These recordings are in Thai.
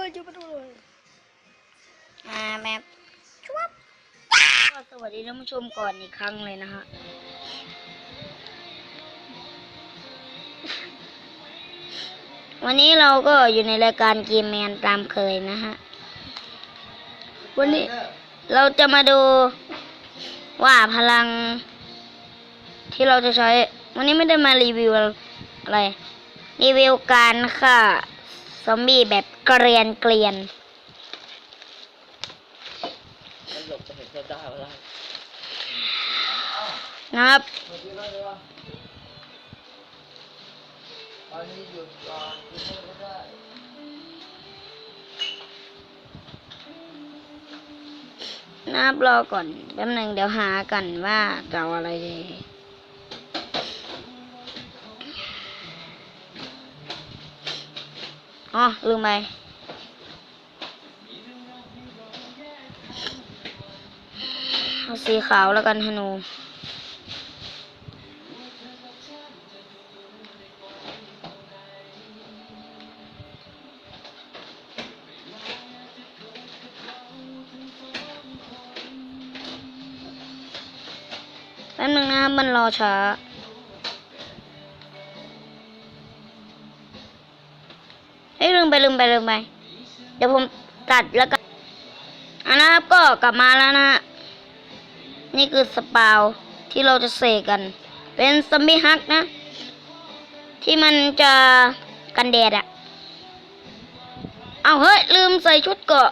อจะมาดูเลยอ่าแบบชวบก็สวัสดีท่านผู้ชมก่อนอีกครั้งเลยนะฮะวันนี้เราก็อยู่ในรายการเกมแมนตามเคยนะฮะ วันนี้เราจะมาดูว่าพลัง ที่เราจะใช้ วันนี้ไม่ได้มารีวิวอะไร รีวิวการฆ่า ซอมบี้แบบเกรียนเกรียนมันหลบจะเห็นเพื่อนได้เวลานะครับตอนนี้หยุดก่อนกินไม่ได้นับรอก่อนแป๊บหนึ่งเดี๋ยวหากันว่าจะเอาอะไรดี อ๋อลืมไปเอาสีขาวแล้วกันฮนูแป๊บนึงนะมันรอช้า ฮ้ยลืมไปลืมไปลืมไป เดี๋ยวผมตัดแล้วกันอันนะครับก็กลับมาแล้วนะนี่คือสปาวที่เราจะเสกกัน เป็นซัมบี้ฮักนะ ที่มันจะกันแดดอะเอาเฮ้ย ลืมใส่ชุดเกาะ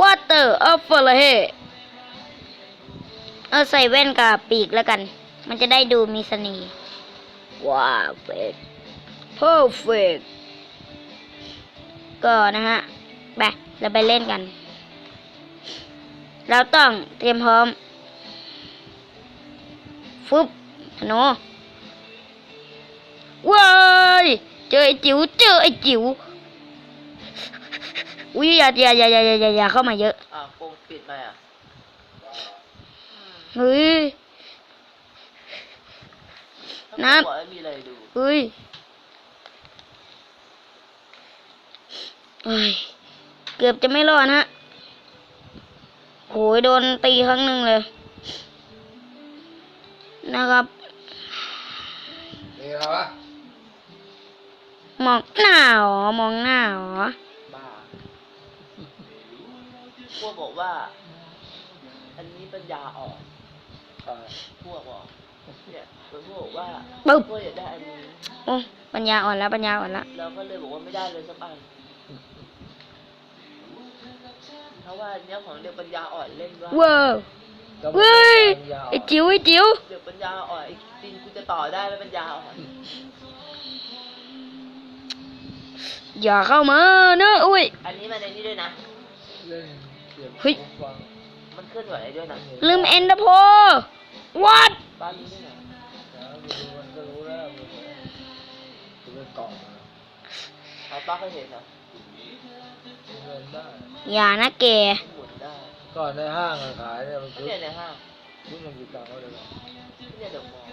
วอเตอร์ออฟเฟอร์เฮเออใส่แว่นกับปีกแล้วกัน มันจะได้ดูมีเสน่ห์ว้าวเฟกเพอร์เฟก ก็นะฮะไปเราไปเล่นกัน เราต้องเตรียมพร้อมฟึบธนูว้ายเจอไอ้จิ๋วเจอไอ้จิ๋วอุ้ยอย่าอย่าอย่าอย่าอย่าอย่าอย่าเข้ามาเยอะอะโปงปิดไหมอะเฮ้ยถ้าน้ำบอกไม่มีอะไรดูเฮ้ย เฮ้ยเกือบจะไม่รอดฮะโหยโดนตีครั้งหนึ่งเลย นะครับนี่อะไรวะมองหน้าหรอมองหน้าหรอบ้าพวกบอกว่า อันนี้ปัญญาอ่อนพวกบอกเนี่ยพวกบอกว่าปึ๊บพวกอยากได้อันนี้โอ้ปัญญาอ่อนแล้วปัญญาอ่อนแล้วเราก็เลยบอกว่าไม่ได้เลยสักอัน เพราะว่าอันเนี้ยของเด็กปัญญาอ่อนเล่นว่าว้าวเว้ยไอ้จิ๋วไอ้จิ๋วเด็กปัญญาอ่อนไอ้ตินกูจะต่อได้แล้วปัญญาอ่อนอย่าเข้ามาเนอะอุ้ยอันนี้มันในนี้ด้วยนะเล่นเก็บเฮ้ยหูฟังมันเคลื่อนไหวด้วยนะลืมเอ็นเดอร์โพวัดบ้านนี้ด้วยนะนะไปดูมันก็รู้แล้วมันจะเป็นกล่องนะเอาป้าเคยเห็นเหรอ เล่นได้อย่านะแกมันหมุนได้ก่อนในห้างอะขายเนี่ยมันไม่ซื้อเนี่ยในห้างซื้อมันกี่ตังค์เขาเลยนะไม่เนี่ยเดี๋ยวมอง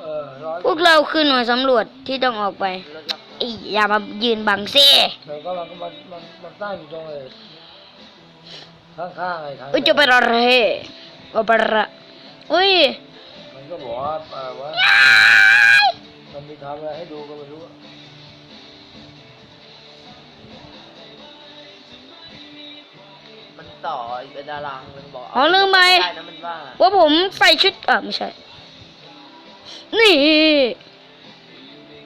เออร้อยพวกเราคือหน่วยสำรวจที่ต้องออกไปรถรับอีอย่ามายืนบังซิแต่ก็มันก็มันมันมันตั้งอยู่ตรงไอ้ข้างๆไอ้ขายอุ้ยจะไปอะไรก็ไปละอุ้ยมันก็บอกว่าเออว่ามันมีทำอะไรให้ดูก็ไม่รู้อะ ต่ออีกเป็นดารางมันบอกอ๋อลืมไปได้นะมันว่าว่าผมใส่ชุดเออไม่ใช่ นี่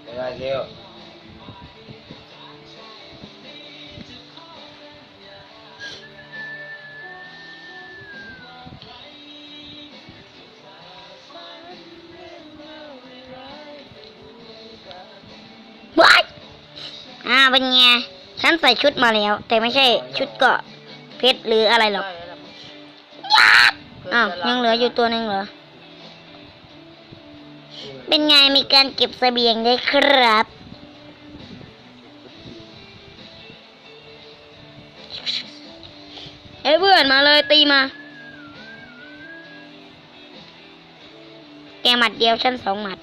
ไม่ได้เดียวว้ายอ่าเป็นไง ฉันใส่ชุดมาแล้ว แต่ไม่ใช่ชุดเกราะ เพชรหรืออะไรหรอกได้แล้วมั้งอ้าวยังเหลืออยู่ตัวหนึ่งเหรอ เป็นไงมีการเก็บเสบียงด้วยครับ เอ้ยเพื่อนมาเลยตีมา แกหมัดเดียวฉันสองหมัด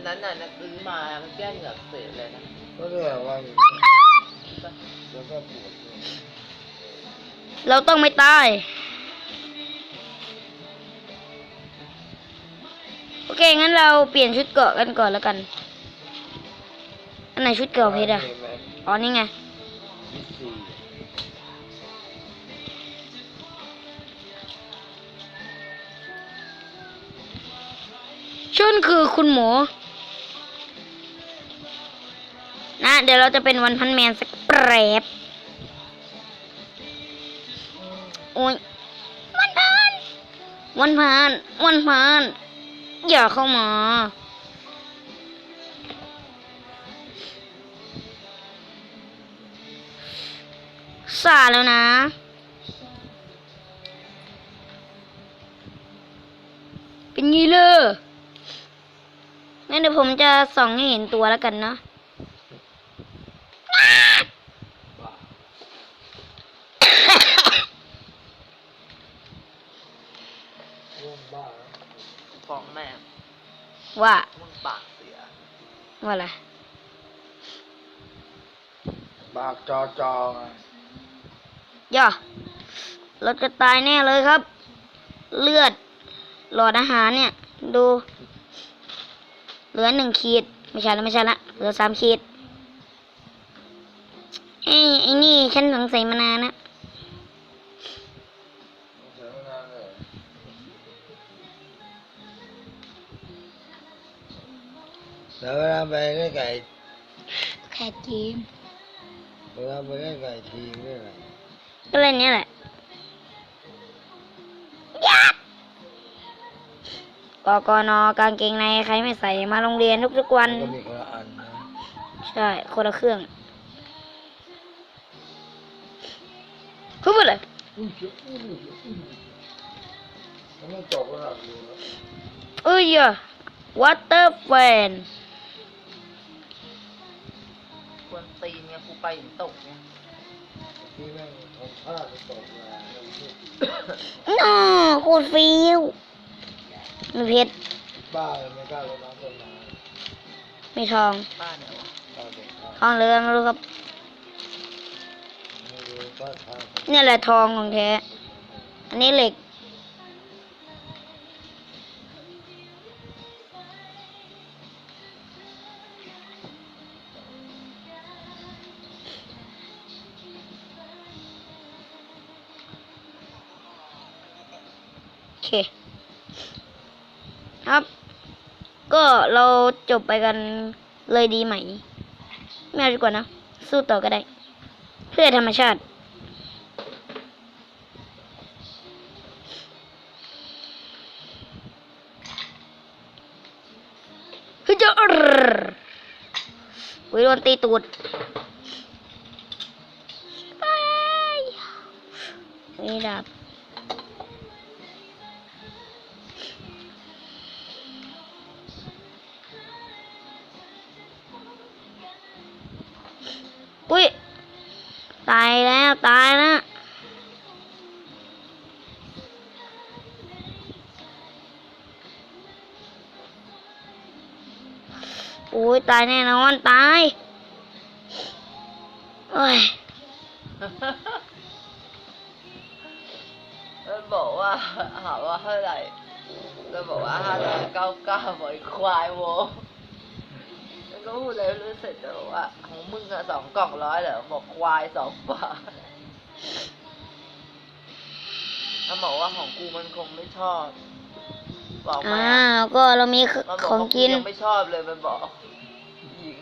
วันนั้นน่ะนะซื้อมามันแก้เหงือกเสพเลยนะก็เรียว่าอยู่แล้วก็ปวดด้วยเราต้องไม่ตาย โอเค งั้นเราเปลี่ยนชุดเกาะกันก่อนแล้วกัน อันไหนชุดเกาะเพชรอะห็นไหมอ๋อนี่ไง ยี่สี่ฉันคือคุณหมอ เดี๋ยวเราจะเป็นวันพันแมนสักแปรบโอ้ยวันพันวันพันวันพันอย่าเข้ามาสาแล้วนะ เป็นงี้เลยงั้นเดี๋ยวผมจะส่องให้เห็นตัวแล้วกันเนาะ ร่วมบ้าฟ้องแม่ว่ามึงปากเสีย ว่าอะไรปากจอจอไงย่อเราจะตายแน่เลยครับ เลือด หลอดอาหารเนี่ย ดู เหลือหนึ่งขีด ไม่ใช่แล้วไม่ใช่ละเหลือสามขีดไอ้ไอ้นี่ฉันสงสัยมานานนะ แล้วเวลาไปเล่นไก่แค่จีมเวลาไปเล่นไก่ทีมเล่นอะไรก็เล่นเนี้ยแหละกกนกางเกงในใครไม่ใส่มาโรงเรียนทุกๆวันก็มีคนละอันนะใช่คนละเครื่องพูดไปเลยอุ้ยเจ็บอุ้ยเจ็บ นไม่จบแล้วล่ะดูแล้วเอ้ยอะวอเตอร์แฟนควรตีนเนี่ยกูไปถึงตกเนี่ย ที่แม่งทำท่าจะตกมาแล้วนี่น่าโคตรฟิวมีเพชรบ้าเลยไม่กล้าลงน้ำต้นไม้มีทองบ้านเนี่ยวะตาเด็กท่าทองเรือไม่รู้ครับ ไม่รู้ก็ท่าเนี่ยแหละทองของแท้ อันนี้เหล็ก เคครับ ก็เราจบไปกันเลยดีไหม ไม่เอาดีกว่านะ สู้ต่อก็ได้ เพื่อธรรมชาติฮ้ยเจ้าวิโดนตีตูดไปนี่ดับ อุ้ย ตายแล้ว ตายแล้วโอ้ยตายแน่นอน ตายโอ้ยมันบอกว่าหาว่าเท่าไหร่แล้วบอกว่าห้าร้อยเก้าเก้าบอยควายโว แล้วก็พูดอะไรไม่รู้เสร็จแล้วบอกว่าของมึงอะสองกล่องร้อยเหรอบอกควายสองบาทถ้าบอกว่าของกูมันคงไม่ชอบ บอกไหมอ่าอะก็เรามีมันบอกของว่ากิน ยังไม่ชอบเลยมันบอกหญิง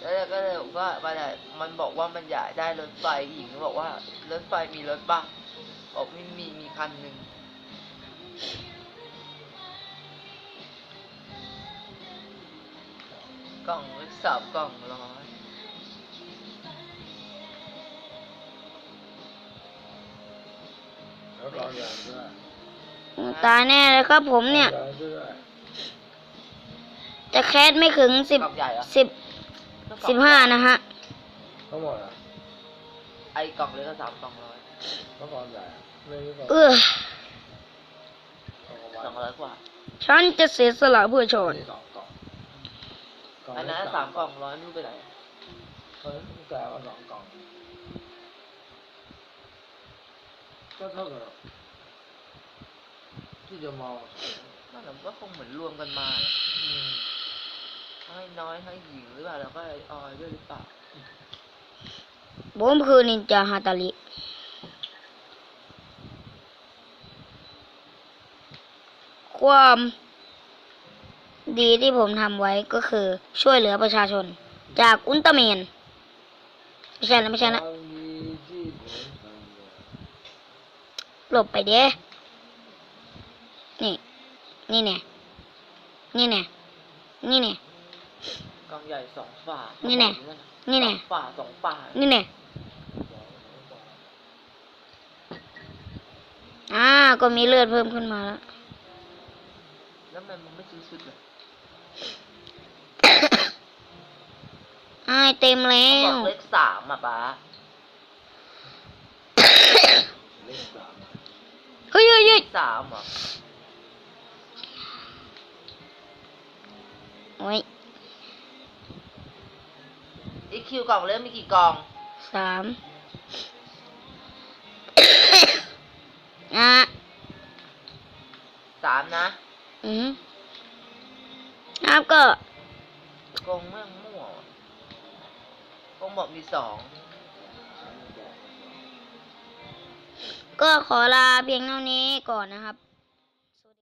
แล้วก็เลยบอกว่ามันอะมันบอกว่ามันอยากได้รถไฟหญิงบอกว่ารถไฟมีรถปะบอกไม่มีมีคันหนึ่ง กล่องละสามกล่องร้อยแล้วก็อย่างด้วยตายแน่เลยครับผมเนี่ยอย่างด้วยจะแคสไม่ถึงสิบกล่องใหญ่เหรอสิบสิบห้านะฮะ ทั้งหมดอะไอ้กล่องเล็กก็สามกล่องร้อยเมื่อก่อนใหญ่อะไม่รู้ก่อนเออสองร้อยกว่า ฉันจะเสียสละเพื่อชนสองกล่องกล่ง อันนั้นสามกล่องร้อยไม่รู้ไปไหนเออแต่ว่าสองกล่อง ก็เท่ากับที่จะมองนั่นแหละก็คงเหมือนรวมกันมาแหละอืมทั้งไอ้น้อยทั้งไอ้หญิงหรือเปล่าแล้วก็ไอ้ออยด้วยหรือเปล่าผมคือนินจาฮาตาลิความ ดีที่ผมทำไว้ก็คือช่วยเหลือประชาชน จากอุลตร้าแมนไม่ใช่แล้วไม่ใช่นะความดีที่ผมทำเนี่ยหลบไปเด้ นี่ นี่เนี่ย นี่เนี่ย นี่เนี่ยกล่องใหญ่สองฝานี่นี่แน่นี่แน่ฝาสองฝานี่เนี่ย อ่า ก็มีเลือดเพิ่มขึ้นมาแล้ว แล้วมันมึงไม่ซื้อชุดเลย อ่าเต็มแล้บอวกเลขสามอะป้าเลขสามเฮ้ยเฮ้ยเฮ้ยสามเหรอะโอ้ยอีคิวกล่องเล็กมีกี่กล่องสามอะสามนะ อืม ครับก็กงแม่งมั่วว่ะกงบอกมีสองก็ขอลาเพียงเท่านี้ก่อนนะครับ